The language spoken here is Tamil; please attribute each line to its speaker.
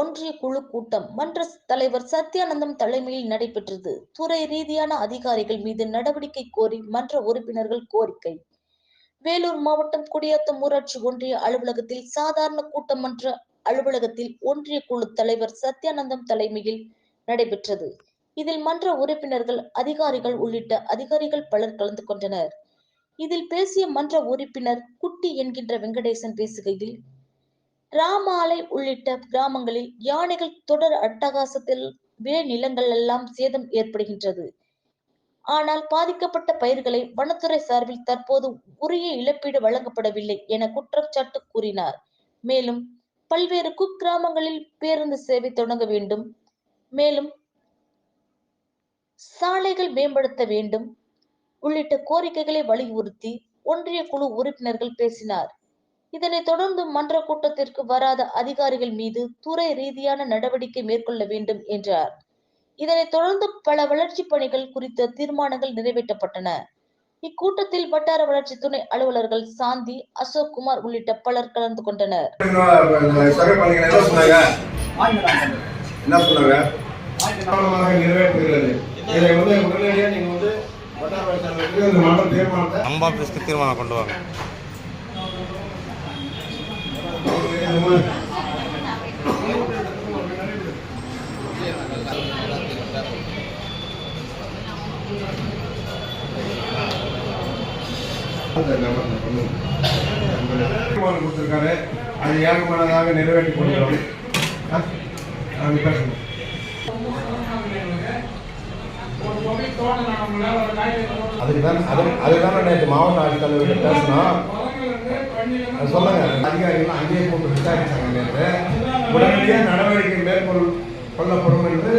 Speaker 1: ஒன்றிய குழு கூட்டம் மன்ற தலைவர் சத்யானந்தம் தலைமையில் நடைபெற்றது. துறை ரீதியான அதிகாரிகள் மீது நடவடிக்கை கோரி மன்ற உறுப்பினர்கள் கோரிக்கை. வேலூர் மாவட்டம் குடியாத்தம் ஊராட்சி ஒன்றிய அலுவலகத்தில் சாதாரண கூட்டம் மன்ற அலுவலகத்தில் ஒன்றிய குழு தலைவர் சத்யானந்தம் தலைமையில் நடைபெற்றது. இதில் மன்ற உறுப்பினர்கள் அதிகாரிகள் உள்ளிட்ட அதிகாரிகள் பலர் கலந்து கொண்டனர். இதில் பேசிய மன்ற உறுப்பினர் குட்டி என்கின்ற வெங்கடேசன் பேசுகையில் ராமாலை உள்ளிட்ட கிராமங்களில் யானைகள் தொடர் அட்டகாசத்தில் விளைநிலங்கள் எல்லாம் சேதம் ஏற்படுகின்றது. ஆனால் பாதிக்கப்பட்ட பயிர்களை வனத்துறை சார்பில் தற்போது உரிய இழப்பீடு வழங்கப்படவில்லை என குற்றச்சாட்டு கூறினார். மேலும் பல்வேறு குக்கிராமங்களில் பேருந்து சேவை தொடங்க வேண்டும். மேலும் சாலைகள் மேம்படுத்த வேண்டும். உள்ளிட்ட கோரிக்கைகளை வலியுறுத்தி ஒன்றிய குழு உறுப்பினர்கள் பேசினார். இதனைத் தொடர்ந்து மன்ற கூட்டத்திற்கு வராத அதிகாரிகள் மீது துறை ரீதியான நடவடிக்கை மேற்கொள்ள வேண்டும் என்றார். இதனைத் தொடர்ந்து பல வளர்ச்சிப் பணிகள் குறித்த தீர்மானங்கள் நிறைவேற்றப்பட்டன. இக்கூட்டத்தில் வட்டார வளர்ச்சி துணை அலுவலர்கள் சாந்தி அசோக் குமார் உள்ளிட்ட பலர் கலந்து கொண்டனர்.
Speaker 2: தீர்மானம் கொண்டு வாங்க.
Speaker 3: கொடுத்திருக்காரு. அது ஏகமானதாக நிறைவேற்றி கொடுக்கிறோம். அதுக்கு தான் அது அதுதான் நேற்று மாவட்ட ஆட்சித்தலைவர்கிட்ட பேசினோம். அது சொல்லுங்க. அதிகாரிகள் அங்கேயே போட்டு விசாரிச்சாங்க உடனடியாக நடவடிக்கை மேற்கொள் கொள்ளப்படும் என்று